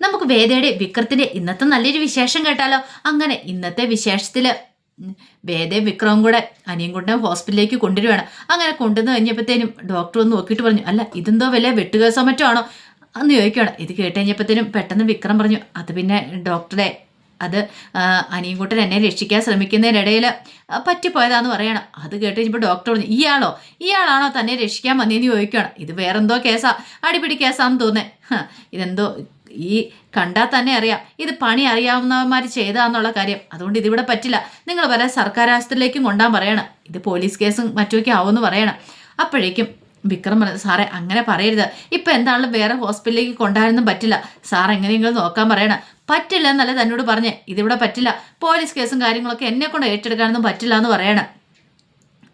നമുക്ക് വേദയുടെ വിക്രത്തിന്റെ ഇന്നത്തെ നല്ലൊരു വിശേഷം കേട്ടാലോ? അങ്ങനെ ഇന്നത്തെ വിശേഷത്തിൽ വേദയും വിക്രവും കൂടെ അനിയൻകുട്ടനെ ഹോസ്പിറ്റലിലേക്ക് കൊണ്ടുവരികയാണ് അങ്ങനെ കൊണ്ടുവന്ന് കഴിഞ്ഞപ്പോഴത്തേനും ഡോക്ടർ ഒന്ന് നോക്കിയിട്ട് പറഞ്ഞു അല്ല ഇതെന്തോ വലിയ വെട്ടുകേസോ മറ്റോ ആണോ? അന്ന് ചോദിക്കുകയാണ് ഇത് കേട്ട് കഴിഞ്ഞപ്പോഴത്തേനും പെട്ടെന്ന് വിക്രം പറഞ്ഞു അത് പിന്നെ ഡോക്ടറെ അത് അനിയൻകുട്ടൻ എന്നെ രക്ഷിക്കാൻ ശ്രമിക്കുന്നതിനിടയിൽ പറ്റിപ്പോയതാന്ന് പറയണം. അത് കേട്ട് കഴിഞ്ഞപ്പോൾ ഡോക്ടർ പറഞ്ഞു ഇയാളോ? ഇയാളാണോ തന്നെ രക്ഷിക്കാൻ വന്നതെന്ന് ചോദിക്കുകയാണ് ഇത് വേറെന്തോ കേസാ അടിപിടി കേസാന്ന് തോന്നേ ഇതെന്തോ ഈ കണ്ടാൽ തന്നെ അറിയാം. ഇത് പണി അറിയാവുന്നവന്മാർ ചെയ്താന്നുള്ള കാര്യം. അതുകൊണ്ട് ഇതിവിടെ പറ്റില്ല. നിങ്ങൾ വരെ സർക്കാർ ആശുപത്രിയിലേക്കും കൊണ്ടാൻ പറയണം. ഇത് പോലീസ് കേസും മറ്റുമൊക്കെ ആവുമെന്ന് പറയണം. അപ്പോഴേക്കും വിക്രം പറഞ്ഞു സാറേ അങ്ങനെ പറയരുത്. ഇപ്പം എന്താണെങ്കിലും വേറെ ഹോസ്പിറ്റലിലേക്ക് കൊണ്ടുവരാനൊന്നും പറ്റില്ല. സാർ എങ്ങനെയെങ്കിലും നോക്കാൻ പറയണം. പറ്റില്ല എന്നല്ല തന്നോട് പറഞ്ഞേ. ഇതിവിടെ പറ്റില്ല. പോലീസ് കേസും കാര്യങ്ങളൊക്കെ എന്നെ കൊണ്ട് ഏറ്റെടുക്കാനൊന്നും പറ്റില്ല എന്ന് പറയണം.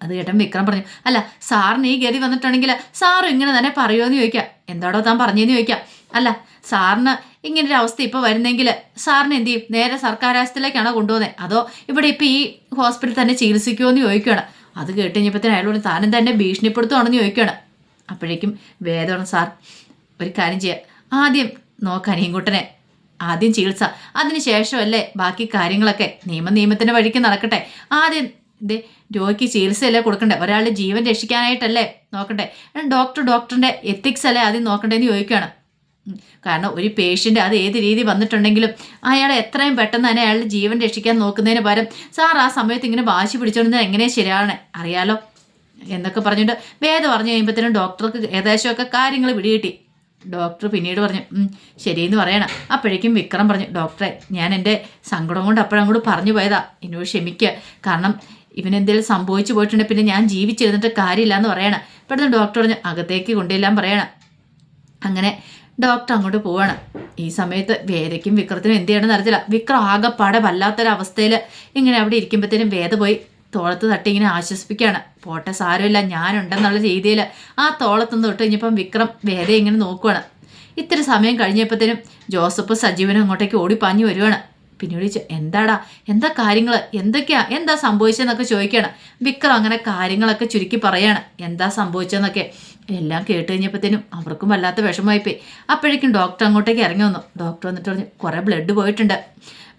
അത് കേട്ടൻ വിക്രം പറഞ്ഞു അല്ല സാറിന് ഈ ഗതി വന്നിട്ടുണ്ടെങ്കിൽ സാറും ഇങ്ങനെ തന്നെ പറയുമോ എന്ന് ചോദിക്കാം. എന്താടോ താൻ പറഞ്ഞതെന്ന് ചോദിക്കാം. അല്ല സാറിന് ഇങ്ങനൊരു അവസ്ഥ ഇപ്പോൾ വരുന്നെങ്കിൽ സാറിന് എന്ത് ചെയ്യും? നേരെ സർക്കാർ ആശുപത്രിയിലേക്കാണോ കൊണ്ടുപോകുന്നത് അതോ ഇവിടെ ഇപ്പോൾ ഈ ഹോസ്പിറ്റലിൽ തന്നെ ചികിത്സിക്കുമോ എന്ന് ചോദിക്കുകയാണ് അത് കേട്ട് കഴിഞ്ഞപ്പോഴത്തേന് അയാളോട് താനും തന്നെ ഭീഷണിപ്പെടുത്തുവാണെന്ന് ചോദിക്കുകയാണ് അപ്പോഴേക്കും വേദമാണ് സാർ ഒരു കാര്യം ചെയ്യുക ആദ്യം നോക്കാൻ അനിയൻകുട്ടനെ. ആദ്യം ചികിത്സ. അതിന് ശേഷമല്ലേ ബാക്കി കാര്യങ്ങളൊക്കെ നിയമ നിയമത്തിന്റെ വഴിക്ക് നടക്കട്ടെ. ആദ്യം ഇത് രോഗിക്ക് ചികിത്സയല്ലേ കൊടുക്കണ്ടേ? ഒരാളുടെ ജീവൻ രക്ഷിക്കാനായിട്ടല്ലേ നോക്കട്ടെ ഡോക്ടർ ഡോക്ടറിന്റെ എത്തിക്സ് അല്ലേ ആദ്യം നോക്കണ്ടേന്ന് ചോദിക്കുകയാണ് കാരണം ഒരു പേഷ്യന്റ് അത് ഏത് രീതി വന്നിട്ടുണ്ടെങ്കിലും അയാളെ എത്രയും പെട്ടെന്ന് തന്നെ അയാളുടെ ജീവൻ രക്ഷിക്കാൻ നോക്കുന്നതിന് പകരം സാർ ആ സമയത്ത് ഇങ്ങനെ വാശി പിടിച്ചോണ്ടുന്നത് എങ്ങനെയാണ് ശരിയാണ്? അറിയാലോ? എന്നൊക്കെ പറഞ്ഞിട്ട് വേദം പറഞ്ഞു കഴിയുമ്പോഴത്തേനും ഡോക്ടർക്ക് ഏകദേശമൊക്കെ കാര്യങ്ങൾ പിടികിട്ടി. ഡോക്ടർ പിന്നീട് പറഞ്ഞു ശരിയെന്ന് പറയണം. അപ്പോഴേക്കും വിക്രം പറഞ്ഞു ഡോക്ടറെ ഞാൻ എന്റെ സങ്കടം കൊണ്ട് അപ്പോഴങ്ങോട്ട് പറഞ്ഞു പോയതാ. എന്നോട് ക്ഷമിക്കുക കാരണം ഇവനെന്തെങ്കിലും സംഭവിച്ചു പോയിട്ടുണ്ടെങ്കിൽ പിന്നെ ഞാൻ ജീവിച്ചിരുന്നിട്ട് കാര്യമില്ല എന്ന് പറയണം. പെട്ടെന്ന് ഡോക്ടർ പറഞ്ഞു അകത്തേക്ക് കൊണ്ടുവരാൻ പറയണം. അങ്ങനെ ഡോക്ടർ അങ്ങോട്ട് പോവാണ്. ഈ സമയത്ത് വേദയ്ക്കും വിക്രത്തിനും എന്ത് ചെയ്യണമെന്ന് അറിയത്തില്ല. വിക്രം ആകെപ്പാടെ വല്ലാത്തൊരവസ്ഥയിൽ ഇങ്ങനെ അവിടെ ഇരിക്കുമ്പോഴത്തേനും വേദ പോയി തോളത്ത് തട്ടി ഇങ്ങനെ ആശ്വസിപ്പിക്കുകയാണ്. പോട്ടെ സാരമില്ല ഞാനുണ്ടെന്നുള്ള രീതിയിൽ ആ തോളത്തുനിന്ന് തൊട്ട് കഴിഞ്ഞപ്പം വിക്രം വേദ ഇങ്ങനെ നോക്കുവാണ്. ഇത്തിരി സമയം കഴിഞ്ഞപ്പോഴത്തേനും ജോസഫ് സജീവനും അങ്ങോട്ടേക്ക് ഓടിപ്പാഞ്ഞു വരുവാണ്. പിന്നീട് വിളിച്ചു എന്താടാ? എന്താ കാര്യങ്ങൾ എന്തൊക്കെയാ? എന്താ സംഭവിച്ചതെന്നൊക്കെ ചോദിക്കുകയാണ്. വിക്രം അങ്ങനെ കാര്യങ്ങളൊക്കെ ചുരുക്കി പറയാണ്. എന്താ സംഭവിച്ചതെന്നൊക്കെ എല്ലാം കേട്ട് കഴിഞ്ഞപ്പോഴത്തേനും അവർക്കും വല്ലാത്ത വിഷമമായിപ്പോയി. അപ്പോഴേക്കും ഡോക്ടർ അങ്ങോട്ടേക്ക് ഇറങ്ങി വന്നു. ഡോക്ടർ വന്നിട്ട് പറഞ്ഞു കുറേ ബ്ലഡ് പോയിട്ടുണ്ട്.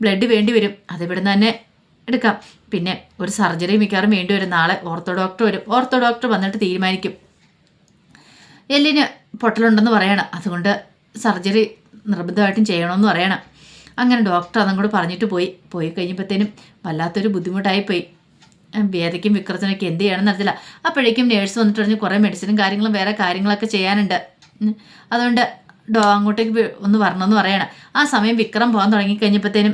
ബ്ലഡ് വേണ്ടി വരും. അതിവിടുന്ന് തന്നെ എടുക്കാം. പിന്നെ ഒരു സർജറി മിക്കവാറും വേണ്ടി വരും. നാളെ ഓർത്തോ ഡോക്ടർ വരും. ഓർത്തോ ഡോക്ടർ വന്നിട്ട് തീരുമാനിക്കും. എല്ലിന് പൊട്ടലുണ്ടെന്ന് പറയണം. അതുകൊണ്ട് സർജറി നിർബന്ധമായിട്ടും ചെയ്യണമെന്ന് പറയണം. അങ്ങനെ ഡോക്ടർ അതും കൂടെ പറഞ്ഞിട്ട് പോയി. പോയി കഴിഞ്ഞപ്പോഴത്തേനും വല്ലാത്തൊരു ബുദ്ധിമുട്ടായി പോയി വേദയ്ക്കും വിക്രത്തിനൊക്കെ എന്ത് ചെയ്യണമെന്ന് അറിയില്ല അപ്പോഴേക്കും നേഴ്സ് വന്നിട്ട് പറഞ്ഞ് കുറേ മെഡിസിനും കാര്യങ്ങളും വേറെ കാര്യങ്ങളൊക്കെ ചെയ്യാനുണ്ട്. അതുകൊണ്ട് ഡോ അങ്ങോട്ടേക്ക് ഒന്ന് വരണമെന്ന് പറയണം. ആ സമയം വിക്രം പോകാൻ തുടങ്ങിക്കഴിഞ്ഞപ്പോഴത്തേനും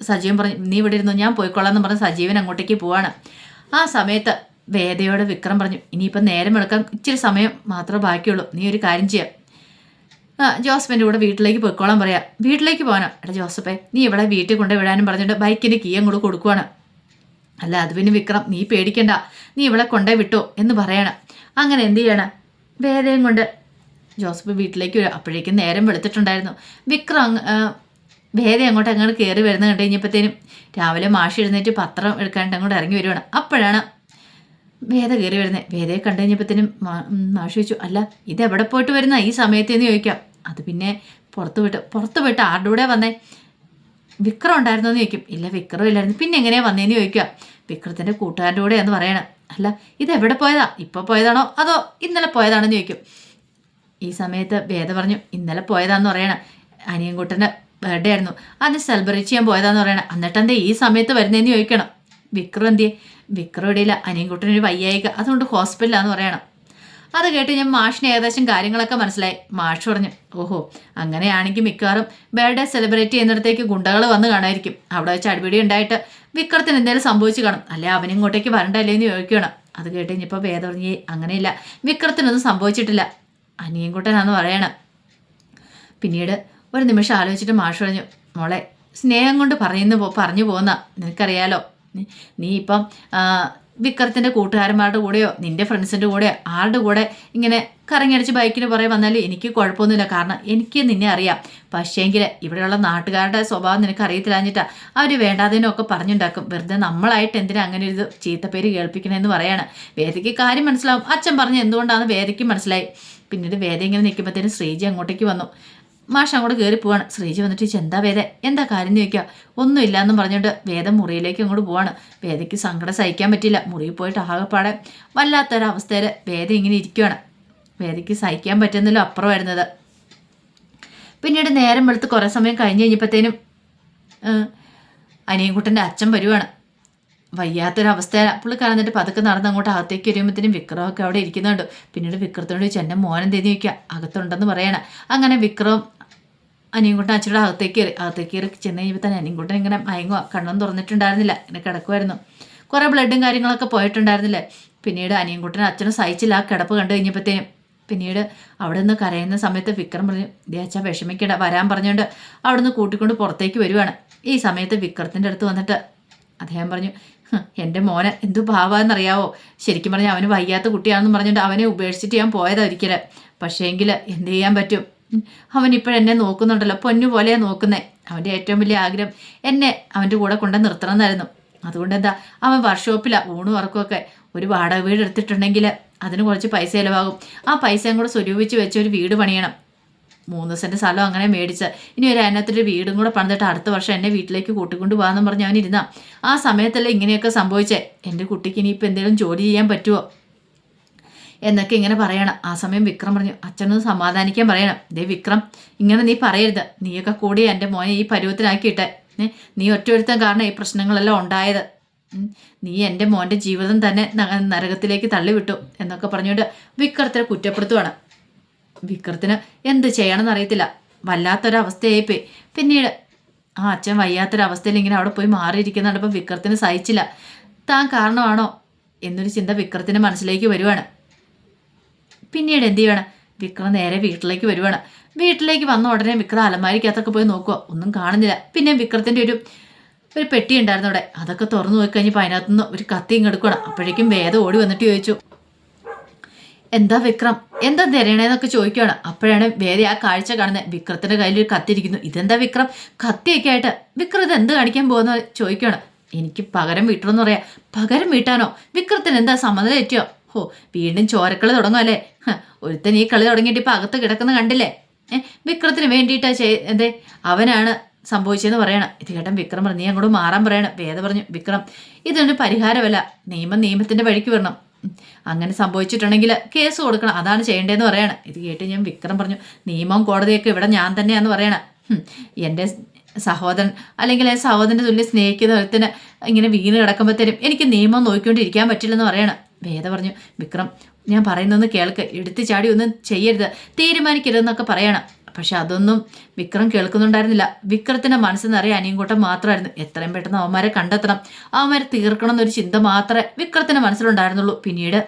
സജീവൻ പറഞ്ഞു നീ ഇവിടെ ഇരുന്നു ഞാൻ പോയിക്കൊള്ളാം എന്ന് പറഞ്ഞ് സജീവൻ അങ്ങോട്ടേക്ക് പോവാണ്. ആ സമയത്ത് വേദയോട് വിക്രം പറഞ്ഞു ഇനിയിപ്പം നേരം എടുക്കാൻ ഇച്ചിരി സമയം മാത്രമേ ബാക്കിയുള്ളൂ. നീ ഒരു കാര്യം ചെയ്യാം. ജോസഫിന്റെ കൂടെ വീട്ടിലേക്ക് പോയിക്കോളാൻ പറയാം. വീട്ടിലേക്ക് പോകാനോ എടാ ജോസഫേ നീ ഇവിടെ വീട്ടിൽ കൊണ്ടുവിടാനും പറഞ്ഞിട്ട് ബൈക്കിന്റെ കീ അങ്ങോട്ട് കൊടുക്കുവാണ്. അല്ല അത് പിന്നെ വിക്രം നീ പേടിക്കണ്ട. നീ ഇവളെ കൊണ്ടേ വിട്ടോ എന്ന് പറയണം. അങ്ങനെ എന്ത് ചെയ്യണം? വേദയും കൊണ്ട് ജോസഫ് വീട്ടിലേക്ക് വരും അപ്പോഴേക്കും നേരം വെളുത്തിട്ടുണ്ടായിരുന്നു. വിക്രം വേദ അങ്ങോട്ട് അങ്ങോട്ട് കയറി വരുന്ന കണ്ടു കഴിഞ്ഞപ്പോഴത്തേനും രാവിലെ മാഷി എഴുന്നേറ്റ് പത്രം എടുക്കാണ്ട് അങ്ങോട്ട് ഇറങ്ങി വരുവാണ്. അപ്പോഴാണ് വേദ കയറി വരുന്നത്. വേദയെ കണ്ടു കഴിഞ്ഞപ്പോഴത്തേനും മാഷി ചോദിച്ചു അല്ല ഇത് എവിടെ പോയിട്ട് വരുന്ന? ഈ സമയത്ത് എന്ന് ചോദിക്കാം. അത് പിന്നെ പുറത്ത് വിട്ട് പുറത്ത് വിട്ട് ആരുടെ കൂടെ വന്നേ? വിക്രം ഉണ്ടായിരുന്നോ എന്ന് ചോദിക്കും. ഇല്ല വിക്രം ഇല്ലായിരുന്നു. പിന്നെ എങ്ങനെയാ വന്നേന്ന് ചോദിക്കുക. വിക്രത്തിന്റെ കൂട്ടുകാരന്റെ കൂടെ എന്ന് പറയണം. അല്ല ഇത് എവിടെ പോയതാ? ഇപ്പോൾ പോയതാണോ? അതോ ഇന്നലെ പോയതാണെന്ന് ചോദിക്കും. ഈ സമയത്ത് വേദ പറഞ്ഞു ഇന്നലെ പോയതാന്ന് പറയണം. അനിയൻകുട്ടന്റെ ബർത്ത്ഡേ ആയിരുന്നു. അത് സെലിബ്രേറ്റ് ചെയ്യാൻ പോയതാന്ന് പറയണം. എന്നിട്ട് എന്തേ ഈ സമയത്ത് വരുന്നതെന്ന് ചോദിക്കണം. വിക്രം എന്തിയെ? വിക്രം ഇടയില്ല അനിയൻകുട്ടനൊരു വയ്യായിക. അതുകൊണ്ട് ഹോസ്പിറ്റലാന്ന് പറയണം. അത് കേട്ട് ഞാൻ മാഷിന് ഏകദേശം കാര്യങ്ങളൊക്കെ മനസ്സിലായി. മാഷ് പറഞ്ഞു ഓഹോ അങ്ങനെയാണെങ്കിൽ മിക്കവാറും ബർത്ത്ഡേ സെലിബ്രേറ്റ് ചെയ്യുന്നിടത്തേക്ക് ഗുണ്ടകൾ വന്ന് കാണായിരിക്കും. അവിടെ വെച്ച് അടിപിടി ഉണ്ടായിട്ട് വിക്രത്തിന് എന്തെങ്കിലും സംഭവിച്ചു കാണും. അല്ലെ അവൻ ഇങ്ങോട്ടേക്ക് വരണ്ടല്ലേ എന്ന് ചോദിക്കണം അത് കേട്ട് ഇനിയിപ്പോൾ വേദ പറഞ്ഞേ അങ്ങനെയില്ല. വിക്രത്തിനൊന്നും സംഭവിച്ചിട്ടില്ല. അനിയൻകുട്ടനാന്ന് പറയണം. പിന്നീട് ഒരു നിമിഷം ആലോചിച്ചിട്ട് മാഷ് പറഞ്ഞു മോളെ സ്നേഹം കൊണ്ട് പറയുന്നു പറഞ്ഞു പോകുന്ന നിനക്കറിയാലോ. നീ ഇപ്പം വിക്രത്തിന്റെ കൂട്ടുകാരന്മാരുടെ കൂടെയോ നിന്റെ ഫ്രണ്ട്സിന്റെ കൂടെയോ ആരുടെ കൂടെ ഇങ്ങനെ കറങ്ങിയടിച്ച് ബൈക്കിന് പുറകെ വന്നാൽ എനിക്ക് കുഴപ്പമൊന്നുമില്ല. കാരണം എനിക്ക് നിന്നെ അറിയാം. പക്ഷേങ്കിൽ ഇവിടെയുള്ള നാട്ടുകാരുടെ സ്വഭാവം നിനക്ക് അറിയത്തില്ലാഞ്ഞിട്ടാ അവർ വേണ്ടാതിനൊക്കെ പറഞ്ഞുണ്ടാക്കും. വെറുതെ നമ്മളായിട്ട് എന്തിനാ അങ്ങനെ ഒരു ചീത്തപ്പേര് കേൾപ്പിക്കണമെന്ന് പറയാണ്. വേദയ്ക്ക് കാര്യം മനസ്സിലാവും. അച്ഛൻ പറഞ്ഞ് എന്തുകൊണ്ടാണ് വേദയ്ക്ക് മനസ്സിലായി. പിന്നീട് വേദ ഇങ്ങനെ നിൽക്കുമ്പോഴത്തേനും ശ്രീജി അങ്ങോട്ടേക്ക് വന്നു. മാഷ് അങ്ങോട്ട് കയറി പോവാണ്. ശ്രീജ വന്നിട്ട് ചേച്ചി എന്താ വേദ? എന്താ കാര്യം ചോദിക്കുക ഒന്നുമില്ല എന്നും പറഞ്ഞുകൊണ്ട് വേദം മുറിയിലേക്ക് അങ്ങോട്ട് പോവാണ്. വേദയ്ക്ക് സങ്കടം സഹിക്കാൻ പറ്റില്ല മുറിയിൽ പോയിട്ട് ആകെപ്പാടെ വല്ലാത്തൊരവസ്ഥയിൽ വേദ ഇങ്ങനെ ഇരിക്കുകയാണ് വേദയ്ക്ക് സഹിക്കാൻ പറ്റുന്നില്ല അപ്പുറം വരുന്നത് പിന്നീട് നേരം വെളുത്ത് കുറേ സമയം കഴിഞ്ഞ് കഴിഞ്ഞപ്പോഴത്തേനും അനിയൻകുട്ടന്റെ അച്ഛൻ വരുവാണ്. വയ്യാത്തൊരവസ്ഥയാണ് പുള്ളിക്കാരൻ കറന്നിട്ട് പതുക്കെ നടന്ന് അങ്ങോട്ട് അകത്തേക്ക് വരുമ്പോഴത്തേനും വിക്രമൊക്കെ അവിടെ ഇരിക്കുന്നുണ്ട്. പിന്നീട് വിക്രത്തോട് ചോദിച്ചു എന്റെ മോനം ചോദിക്കുക അകത്തുണ്ടെന്ന് പറയണം. അങ്ങനെ വിക്രം അനിയൻകുട്ടൻ അച്ഛയുടെ അകത്തേക്ക് കയറി അകത്തേക്ക് കയറി ചെന്ന് കഴിയുമ്പോൾ തന്നെ അനിയൻകുട്ടൻ ഇങ്ങനെ മയങ്ങുക കണ്ണൊന്നും തുറന്നിട്ടുണ്ടായിരുന്നില്ല. ഇങ്ങനെ കിടക്കുമായിരുന്നു കുറേ ബ്ലഡും കാര്യങ്ങളൊക്കെ പോയിട്ടുണ്ടായിരുന്നില്ലേ? പിന്നീട് അനിയൻകുട്ടൻ അച്ഛനും സഹിച്ചില്ല ആ കിടപ്പ് കണ്ടു കഴിഞ്ഞപ്പോഴത്തേനും. പിന്നീട് അവിടെ നിന്ന് കരയുന്ന സമയത്ത് വിക്രം പറഞ്ഞു ദേ അച്ഛാ വിഷമിക്കട വരാൻ പറഞ്ഞുകൊണ്ട് അവിടെ നിന്ന് കൂട്ടിക്കൊണ്ട് പുറത്തേക്ക് വരുവാണ്. ഈ സമയത്ത് വിക്രത്തിന്റെ അടുത്ത് വന്നിട്ട് അദ്ദേഹം പറഞ്ഞു എന്റെ മോനെ എന്തു ഭാവാന്നറിയാവോ ശരിക്കും പറഞ്ഞാൽ അവന് വയ്യാത്ത കുട്ടിയാണെന്ന് പറഞ്ഞുകൊണ്ട് അവനെ ഉപേക്ഷിച്ചിട്ട് ഞാൻ പോയതാ പക്ഷേ പക്ഷേങ്കിൽ എന്ത് ചെയ്യാൻ പറ്റും? അവൻ ഇപ്പോഴെന്നെ നോക്കുന്നുണ്ടല്ലോ പൊന്നു പോലെയാണ് നോക്കുന്നേ. അവന്റെ ഏറ്റവും വലിയ ആഗ്രഹം എന്നെ അവന്റെ കൂടെ കൊണ്ട് നിർത്തണം എന്നായിരുന്നു. അതുകൊണ്ട് എന്താ അവൻ വർക്ക്ഷോപ്പിലാണ് ഊണും ഉറക്കമൊക്കെ ഒരു വാടക വീട് എടുത്തിട്ടുണ്ടെങ്കിൽ അതിന് കുറച്ച് പൈസ ചിലവാകും. ആ പൈസയും കൂടെ സ്വരൂപിച്ച് വെച്ച് ഒരു വീട് പണിയണം. മൂന്ന് സെന്റ് സ്ഥലം അങ്ങനെ മേടിച്ച്. ഇനി ഒരു അതിനകത്തൊരു വീടും കൂടെ പണിതിട്ട് അടുത്ത വർഷം എന്നെ വീട്ടിലേക്ക് കൂട്ടിക്കൊണ്ട് പോകാമെന്ന് പറഞ്ഞ് അവൻ ഇരുന്നാ. ആ സമയത്തല്ലേ ഇങ്ങനെയൊക്കെ സംഭവിച്ചേ. എന്റെ കുട്ടിക്ക് ഇനിയിപ്പോൾ എന്തെങ്കിലും ജോലി ചെയ്യാൻ പറ്റുമോ എന്നൊക്കെ ഇങ്ങനെ പറയണം. ആ സമയം വിക്രം പറഞ്ഞു അച്ഛനൊന്ന് സമാധാനിക്കാൻ പറയണം. ദേ വിക്രം ഇങ്ങനെ നീ പറയരുത്. നീയൊക്കെ കൂടി എന്റെ മോനെ ഈ പരുവത്തിനാക്കിയിട്ടെ നീ ഒറ്റ കാരണം ഈ പ്രശ്നങ്ങളെല്ലാം ഉണ്ടായത്. നീ എന്റെ മോന്റെ ജീവിതം തന്നെ നരകത്തിലേക്ക് തള്ളിവിട്ടു എന്നൊക്കെ പറഞ്ഞുകൊണ്ട് വിക്രത്തിനെ കുറ്റപ്പെടുത്തുവാണ്. വിക്രത്തിന് എന്ത് ചെയ്യണമെന്ന് അറിയത്തില്ല. വല്ലാത്തൊരവസ്ഥയായിപ്പോയി. പിന്നീട് ആ അച്ഛൻ വയ്യാത്തൊരവസ്ഥയിൽ ഇങ്ങനെ അവിടെ പോയി മാറിയിരിക്കുന്നുണ്ട് അപ്പം വിക്രത്തിന് സഹിച്ചില്ല. താൻ കാരണമാണോ? എന്നൊരു ചിന്ത വിക്രത്തിന്റെ മനസ്സിലേക്ക് വരുവാണ്. പിന്നീട് എന്ത് ചെയ്യണം? വിക്രം നേരെ വീട്ടിലേക്ക് വരുവാണ്. വീട്ടിലേക്ക് വന്ന ഉടനെ വിക്രം അലമാരിക്കകത്തൊക്കെ പോയി നോക്കുക. ഒന്നും കാണുന്നില്ല. പിന്നെ വിക്രത്തിന്റെ ഒരു ഒരു പെട്ടി ഉണ്ടായിരുന്നു അവിടെ. അതൊക്കെ തുറന്നു നോക്കി കഴിഞ്ഞപ്പോൾ അതിനകത്തുനിന്ന് ഒരു കത്തി ഇങ്ങെടുക്കണം അപ്പോഴേക്കും വേദം ഓടി വന്നിട്ട് ചോദിച്ചു എന്താ വിക്രം? എന്താ തിരയണേന്നൊക്കെ ചോദിക്കുകയാണ് അപ്പോഴാണ് വേദ ആ കാഴ്ച കാണുന്നത്. വിക്രത്തിന്റെ കയ്യിൽ ഒരു കത്തിരിക്കുന്നു ഇതെന്താ വിക്രം? കത്തിയൊക്കെ ആയിട്ട് വിക്രം ഇത് എന്ത് കാണിക്കാൻ പോകുന്ന? ചോദിക്കുകയാണ് എനിക്ക് പകരം വീട്ടണമെന്ന് പറയാം. പകരം വീട്ടാനോ? വിക്രത്തിന് എന്താ സമ്മതം തെറ്റിയോ? ഹോ വീണ്ടും ചോരക്കളി തുടങ്ങും അല്ലേ? ഒരുത്തൻ ഈ കളി തുടങ്ങിയിട്ട് ഇപ്പം അകത്ത് കിടക്കുന്ന കണ്ടില്ലേ? ഏഹ് വിക്രത്തിന് വേണ്ടിയിട്ടാ ചെയ് എന്തേ? അവനാണ് സംഭവിച്ചതെന്ന് പറയണം. ഇത് കേട്ടൻ വിക്രം പറഞ്ഞു നീ അങ്ങോട്ട് മാറാൻ പറയണം. വേദ പറഞ്ഞു വിക്രം ഇതൊരു പരിഹാരമല്ല. നിയമം നിയമത്തിന്റെ വഴിക്ക് വരണം. അങ്ങനെ സംഭവിച്ചിട്ടുണ്ടെങ്കിൽ കേസ് കൊടുക്കണം. അതാണ് ചെയ്യേണ്ടതെന്ന് പറയണം. ഇത് കേട്ട് ഞാൻ വിക്രം പറഞ്ഞു നിയമം കോടതിയൊക്കെ ഇവിടെ ഞാൻ തന്നെയാണെന്ന് പറയണം. എന്റെ സഹോദരൻ അല്ലെങ്കിൽ സഹോദരന്റെ തുല്യം സ്നേഹിക്കുന്ന ഒരുത്തിന് ഇങ്ങനെ വീണ് കിടക്കുമ്പോഴത്തേനും എനിക്ക് നിയമം നോക്കിക്കൊണ്ടിരിക്കാൻ പറ്റില്ലെന്ന് പറയണം. വേദ പറഞ്ഞു വിക്രം ഞാൻ പറയുന്നൊന്ന് കേൾക്ക്. എടുത്തു ചാടി ഒന്നും ചെയ്യരുത്. തീരുമാനിക്കരുതെന്നൊക്കെ പറയണം. പക്ഷെ അതൊന്നും വിക്രം കേൾക്കുന്നുണ്ടായിരുന്നില്ല. വിക്രത്തിന്റെ മനസ്സിൽ നിറയെ അനിയൻകൂട്ടം മാത്രമായിരുന്നു. എത്രയും പെട്ടെന്ന് അവന്മാരെ കണ്ടെത്തണം. അവന്മാരെ തീർക്കണം എന്നൊരു ചിന്ത മാത്രമേ വിക്രത്തിന്റെ മനസ്സിലുണ്ടായിരുന്നുള്ളൂ. പിന്നീട്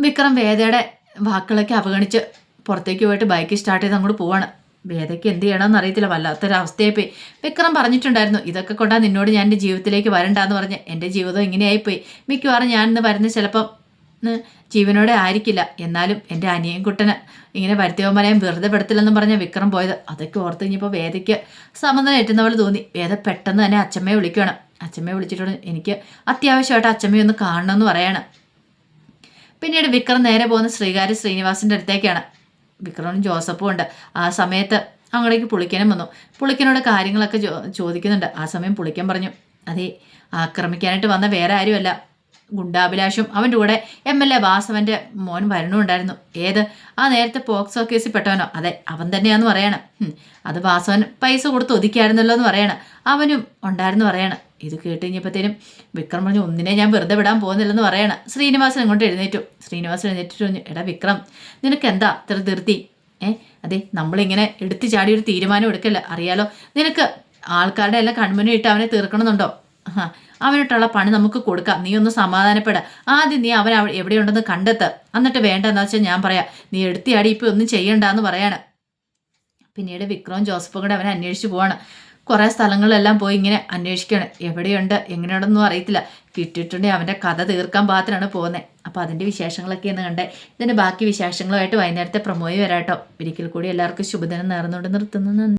വിക്രം വേദയുടെ വാക്കുകളൊക്കെ അവഗണിച്ച് പുറത്തേക്ക് പോയിട്ട് ബൈക്ക് സ്റ്റാർട്ട് ചെയ്ത് അങ്ങോട്ട് പോവാണ്. വേദയ്ക്ക് എന്ത് ചെയ്യണമെന്ന് അറിയത്തില്ല. വല്ലാത്തൊരവസ്ഥയെ പോയി വിക്രം പറഞ്ഞിട്ടുണ്ടായിരുന്നു ഇതൊക്കെ കൊണ്ടാ നിന്നോട് ഞാൻ എന്റെ ജീവിതത്തിലേക്ക് വരണ്ടെന്ന് പറഞ്ഞ് എന്റെ ജീവിതം ഇങ്ങനെയായിപ്പോയി. മിക്കവാറും ഞാൻ ഇന്ന് വരുന്ന ചിലപ്പം ജീവനോടെ ആയിരിക്കില്ല. എന്നാലും എന്റെ അനിയൻകുട്ടന് ഇങ്ങനെ വരുത്തിയവന്മാരെയും വെറുതെ പെടുത്തില്ലെന്നും പറഞ്ഞ വിക്രം പോയത്. അതൊക്കെ ഓർത്ത് കഴിഞ്ഞപ്പോൾ വേദയ്ക്ക് സമനില ഏറ്റുന്ന പോലെ തോന്നി. വേദ പെട്ടെന്ന് തന്നെ അച്ഛമ്മയെ വിളിക്കണം അച്ഛമ്മയെ വിളിച്ചിട്ടുണ്ട് എനിക്ക് അത്യാവശ്യമായിട്ട് അച്ഛമ്മയെ ഒന്ന് കാണണമെന്ന് പറയണം. പിന്നീട് വിക്രം നേരെ പോകുന്ന ശ്രീകാര്യ ശ്രീനിവാസിന്റെ അടുത്തേക്കാണ്. വിക്രമും ജോസഫും ഉണ്ട്. ആ സമയത്ത് അങ്ങോട്ടേക്ക് പുളിക്കനും വന്നു. പുളിക്കനോട് കാര്യങ്ങളൊക്കെ ചോദിക്കുന്നുണ്ട്. ആ സമയം പുളിക്കൻ പറഞ്ഞു അതെ ആക്രമിക്കാനായിട്ട് വന്ന വേറെ ആരുമല്ല. ഗുണ്ടാഭിലാഷും അവന്റെ കൂടെ എം എൽ എ വാസവന്റെ മോൻ വരണുണ്ടായിരുന്നു. ഏത്? ആ നേരത്തെ പോക്സോ കേസിൽ പെട്ടവനോ? അതെ അവൻ തന്നെയാന്ന് പറയണം. അത് വാസവൻ പൈസ കൊടുത്ത് ഒതുക്കിയായിരുന്നല്ലോ എന്ന് പറയണം. അവനും ഉണ്ടായിരുന്നു പറയണം. ഇത് കേട്ട് കഴിഞ്ഞപ്പോഴത്തേനും വിക്രം പറഞ്ഞു ഒന്നിനെ ഞാൻ വെറുതെ വിടാൻ പോകുന്നില്ലെന്ന് പറയണം. ശ്രീനിവാസൻ ഇങ്ങോട്ട് എഴുന്നേറ്റു. ശ്രീനിവാസൻ എഴുന്നേറ്റിട്ട് പറഞ്ഞു എടാ വിക്രം നിനക്ക് എന്താ ഇത്ര ധൃതി? ഏ അതെ നമ്മളിങ്ങനെ എടുത്തു ചാടി ഒരു തീരുമാനം എടുക്കല്ല? അറിയാലോ നിനക്ക് ആൾക്കാരുടെ എല്ലാം കൺമുന്നിട്ട് അവനെ തീർക്കണമെന്നുണ്ടോ? അവനിട്ടുള്ള പണി നമുക്ക് കൊടുക്കാം. നീ ഒന്ന് സമാധാനപ്പെട. ആദ്യം നീ അവൻ എവിടെയുണ്ടെന്ന് കണ്ടെത്ത്. എന്നിട്ട് വേണ്ടെന്ന് വെച്ചാൽ ഞാൻ പറയാം നീ എടുത്തിയാടി ഇപ്പൊ ഒന്നും ചെയ്യണ്ടെന്ന് പറയാണ്. പിന്നീട് വിക്രവും ജോസഫും കൂടെ അവനെ അന്വേഷിച്ച് പോവാണ്. കുറേ സ്ഥലങ്ങളിലെല്ലാം പോയി ഇങ്ങനെ അന്വേഷിക്കണം എവിടെയുണ്ട്? എങ്ങനെയുണ്ടെന്നും അറിയത്തില്ല. കിട്ടിയിട്ടുണ്ടെങ്കിൽ അവന്റെ കഥ തീർക്കാൻ പാത്രമാണ് പോകുന്നത്. അപ്പോൾ അതിന്റെ വിശേഷങ്ങളൊക്കെ എന്ന് കണ്ടേ. ഇതിന്റെ ബാക്കി വിശേഷങ്ങളുമായിട്ട് വൈകുന്നേരത്തെ പ്രമോയി വരാട്ടോ ഒരിക്കൽ കൂടി എല്ലാവർക്കും ശുഭദിനം നേർന്നുകൊണ്ട് നിർത്തുന്നു.